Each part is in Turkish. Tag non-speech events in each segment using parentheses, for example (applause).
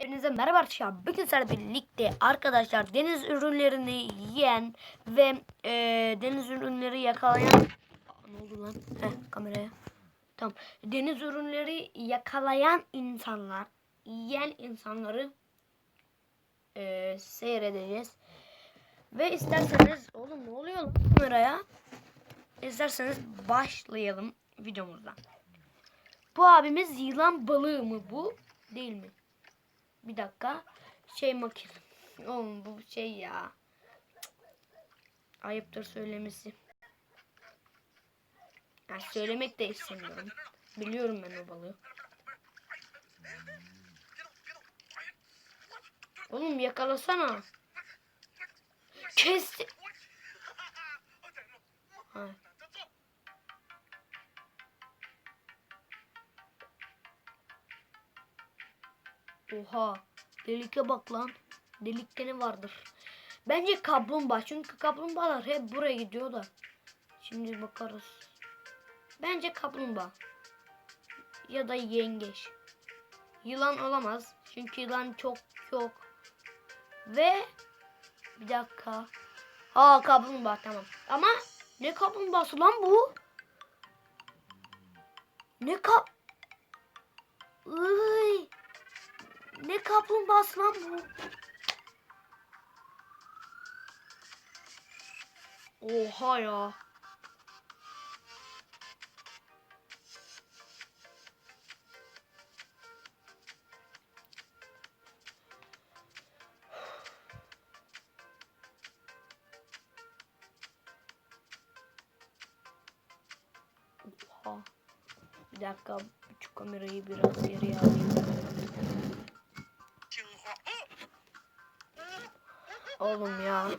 Hepinize merhaba arkadaşlar. Bugün sizlerle birlikte arkadaşlar deniz ürünlerini yiyen ve e, deniz ürünleri yakalayan Aa, ne oldu lan? Heh, kameraya. Tamam. Deniz ürünleri yakalayan insanlar, yiyen insanları e, seyredeceğiz. Ve isterseniz oğlum ne oluyor lan kameraya? İsterseniz başlayalım videomuzdan. Bu abimiz yılan balığı mı bu? Değil mi? Bir dakika. Şey makine. Oğlum bu şey ya. Ayıptır söylemesi. Yani söylemek de istemiyorum. Biliyorum ben o balığı. Oğlum yakalasana. Kesti. Ha. Oha. Delike bak lan. Delikte ne vardır? Bence kaplumbağa. Çünkü kaplumbağalar hep buraya gidiyor da. Şimdi bakarız. Bence kaplumbağa. Ya da yengeç. Yılan olamaz. Çünkü yılan çok çok. Ve bir dakika. Aa kaplumbağa tamam. Ama ne kaplumbağası lan bu? Ne kap... Iy. Ne kaplumbağası lan bu? Oha ya. Oha. Bir dakika şu kamerayı biraz geriye alayım. Oğlum ya.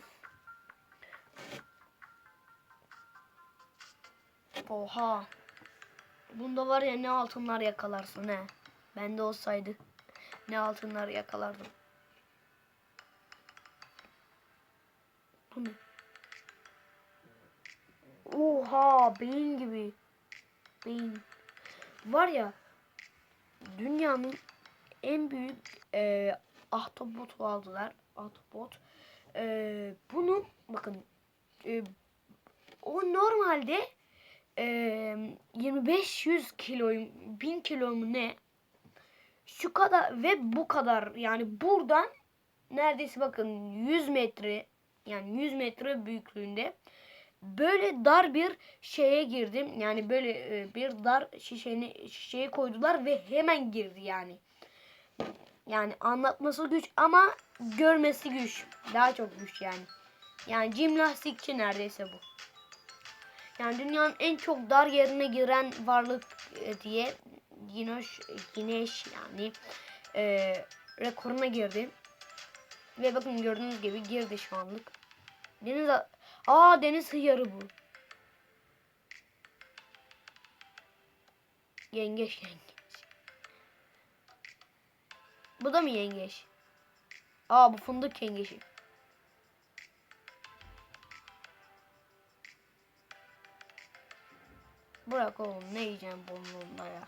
Oha. Bunda var ya ne altınlar yakalarsın he. Bende olsaydı ne altınlar yakalardım. Bu ne? Oha beyin gibi. Beyin. Var ya dünyanın en büyük e, ahtapotu aldılar. Ahtapot. E, bunu bakın e, o normalde e, 2500 kilo 1000 kilo mu ne şu kadar ve bu kadar yani buradan neredeyse bakın 100 metre yani 100 metre büyüklüğünde böyle dar bir şeye girdim. Yani böyle e, bir dar şişeni şişeye koydular ve hemen girdi yani. Yani anlatması güç ama görmesi güç. Daha çok güç yani. Yani jimnastikçi neredeyse bu. Yani dünyanın en çok dar yerine giren varlık e, diye Güneş, Güneş yani e, rekoruna girdi. Ve bakın gördüğünüz gibi girdi şu anlık. Deniz Aa deniz hıyarı bu. Yengeç yengeç. Bu da mı yengeç? Aa bu fındık yengeçi. Bırak oğlum ne yiyeceğim burnunda ya.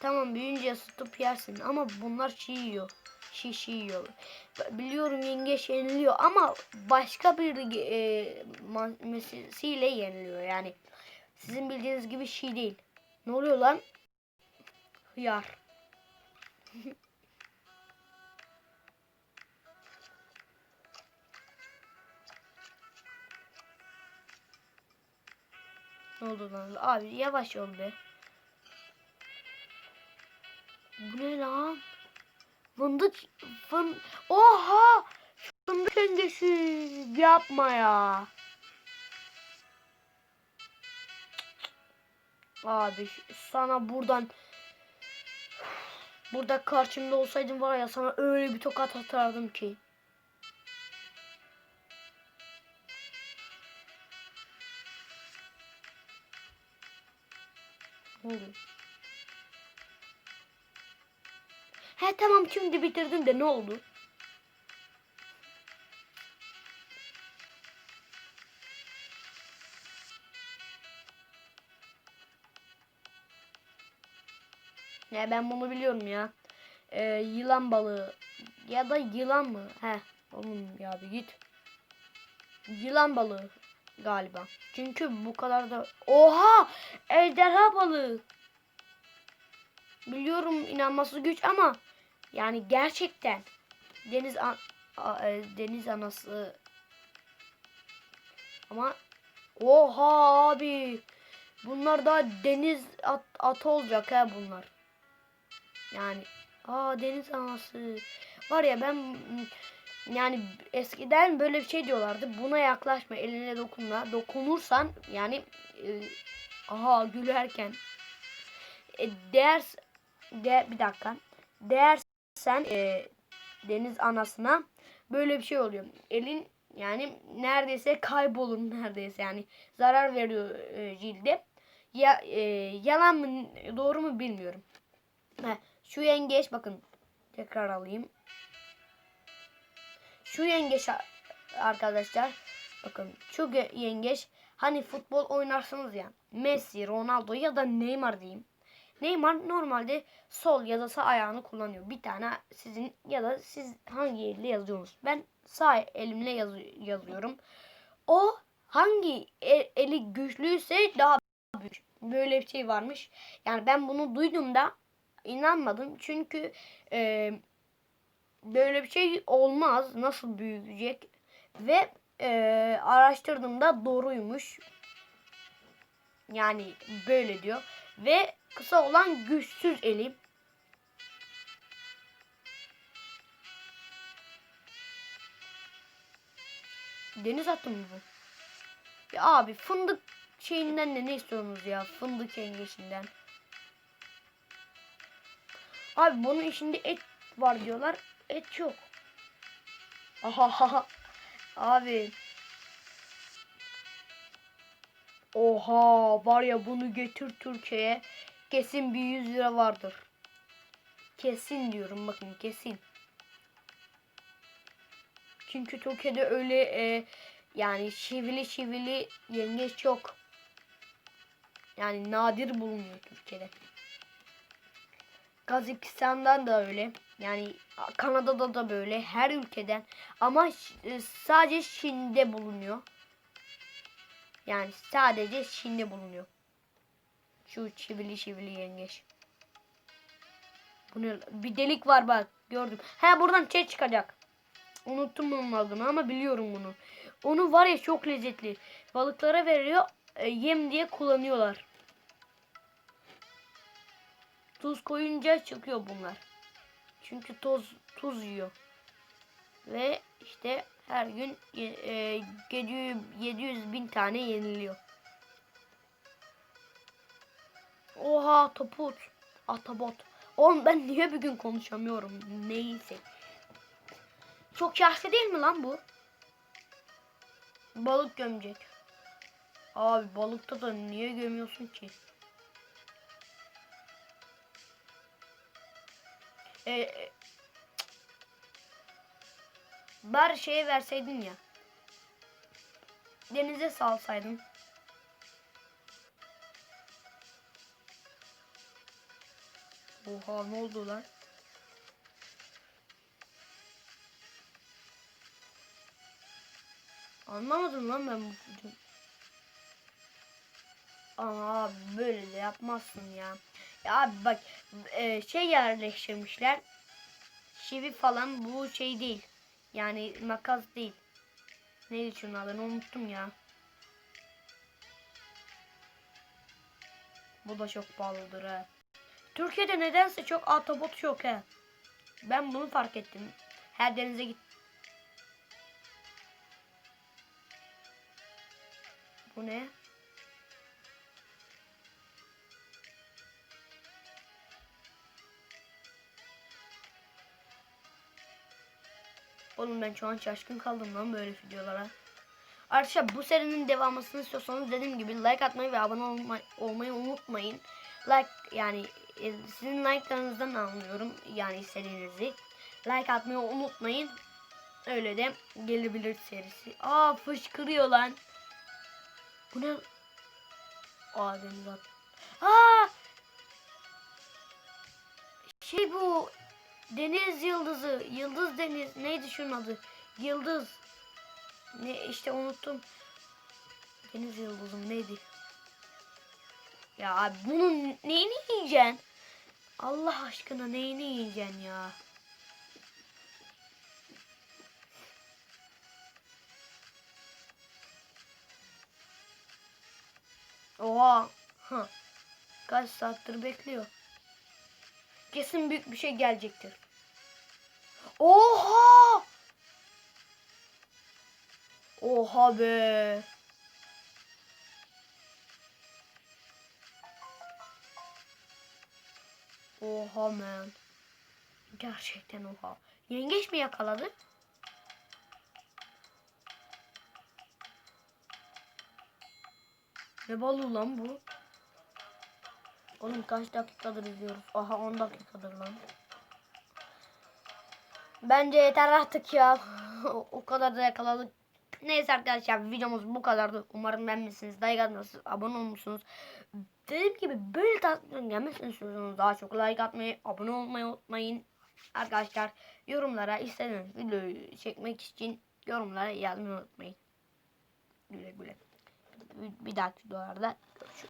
Tamam büyüyünce ısıtıp yersin ama bunlar çiğ yiyor. Çiğ çiğ yiyor. Biliyorum yengeç yeniliyor ama başka bir e, meselesiyle yeniliyor yani. Sizin bildiğiniz gibi çiğ değil. Ne oluyor lan? Hıyar. (laughs) ne oldu lan? Abi yavaş ol be. Bu ne lan? Fındık fın Oha! Fındık öncesi yapma ya. Abi sana buradan burada karşımda olsaydın var ya sana öyle bir tokat atardım ki. Ne? He tamam şimdi bitirdin de ne oldu? Ya ben bunu biliyorum ya. e, yılan balığı ya da yılan mı? He, oğlum ya bir git. Yılan balığı galiba. Çünkü bu kadar da Oha! Ejderha balığı. Biliyorum inanması güç ama yani gerçekten deniz an, e, deniz anası ama oha abi bunlar daha deniz at, atı olacak ha bunlar. Yani aa deniz anası var ya ben yani eskiden böyle bir şey diyorlardı. Buna yaklaşma, eline dokunma. Dokunursan yani e, aha gülerken e, değer de bir dakika. Değersen e, deniz anasına böyle bir şey oluyor. Elin yani neredeyse kaybolur neredeyse yani zarar veriyor e, cilde. Ya e, yalan mı doğru mu bilmiyorum. Heh, şu yengeç bakın tekrar alayım. Şu yengeç arkadaşlar bakın şu ge- yengeç hani futbol oynarsınız ya Messi, Ronaldo ya da Neymar diyeyim. Neymar normalde sol ya da sağ ayağını kullanıyor. Bir tane sizin ya da siz hangi elle yazıyorsunuz? Ben sağ elimle yaz- yazıyorum. O hangi e- eli güçlüyse daha büyük. Böyle bir şey varmış. Yani ben bunu duyduğumda inanmadım. Çünkü e, böyle bir şey olmaz. Nasıl büyüyecek? Ve e, araştırdığımda doğruymuş. Yani böyle diyor. Ve kısa olan güçsüz eli. Deniz atı mı bu? Ya abi fındık şeyinden de ne istiyorsunuz ya? Fındık yengeçinden. Abi bunun içinde et var diyorlar. Et yok. Aha Abi. Oha var ya bunu getir Türkiye'ye kesin bir 100 lira vardır. Kesin diyorum bakın kesin. Çünkü Türkiye'de öyle e, yani şivili şivili yengeç yok. Yani nadir bulunuyor Türkiye'de. Kazakistan'dan da öyle. Yani Kanada'da da böyle. Her ülkeden. Ama e, sadece Çin'de bulunuyor. Yani sadece Çin'de bulunuyor. Şu çivili çivili yengeç. Bu ne? Bir delik var bak. Gördüm. He buradan şey çıkacak. Unuttum bunun adını ama biliyorum bunu. Onu var ya çok lezzetli. Balıklara veriliyor. e, yem diye kullanıyorlar. Tuz koyunca çıkıyor bunlar. Çünkü toz tuz yiyor. Ve işte her gün e, 700, 700 bin tane yeniliyor. Oha toput. Atabot. Oğlum ben niye bir gün konuşamıyorum? Neyse. Çok yaşlı değil mi lan bu? Balık gömecek. Abi balıkta da niye gömüyorsun ki? E, cık. bari şeye verseydin ya. Denize salsaydın. Oha ne oldu lan? Anlamadım lan ben bu. Ama böyle de yapmazsın ya. Ya bak e, şey yerleştirmişler. Çivi falan bu şey değil. Yani makas değil. Neydi şunun adını unuttum ya. Bu da çok pahalıdır ha. Türkiye'de nedense çok autobot yok ha. Ben bunu fark ettim. Her denize git. Bu ne? Oğlum ben şu an şaşkın kaldım lan böyle videolara. Arkadaşlar bu serinin devamını istiyorsanız dediğim gibi like atmayı ve abone olma, olmayı unutmayın. Like yani e, sizin like'larınızdan anlıyorum yani istediğinizi. Like atmayı unutmayın. Öyle de gelebilir serisi. Aa fışkırıyor lan. Bu ne? Aa deniz at. Aa! Şey bu Deniz yıldızı. Yıldız deniz. Neydi şunun adı? Yıldız. Ne işte unuttum. Deniz yıldızım neydi? Ya abi bunun neyini yiyeceksin? Allah aşkına neyini yiyeceksin ya? Oha. Hı. Kaç saattir bekliyor. Kesin büyük bir şey gelecektir. Oha! Oha be. Oha man. Gerçekten oha. Yengeç mi yakaladı? Ne balığı lan bu? Oğlum kaç dakikadır izliyoruz? Aha 10 dakikadır lan. Bence yeter artık ya. (laughs) o kadar da yakaladık. Neyse arkadaşlar videomuz bu kadardı. Umarım beğenmişsiniz. Like atmışsınız. Abone olmuşsunuz. Dediğim gibi böyle tatlıların gelmesini daha çok like atmayı, abone olmayı unutmayın. Arkadaşlar yorumlara istediğiniz videoyu çekmek için yorumlara yazmayı unutmayın. Güle güle. Bir dahaki videolarda görüşürüz.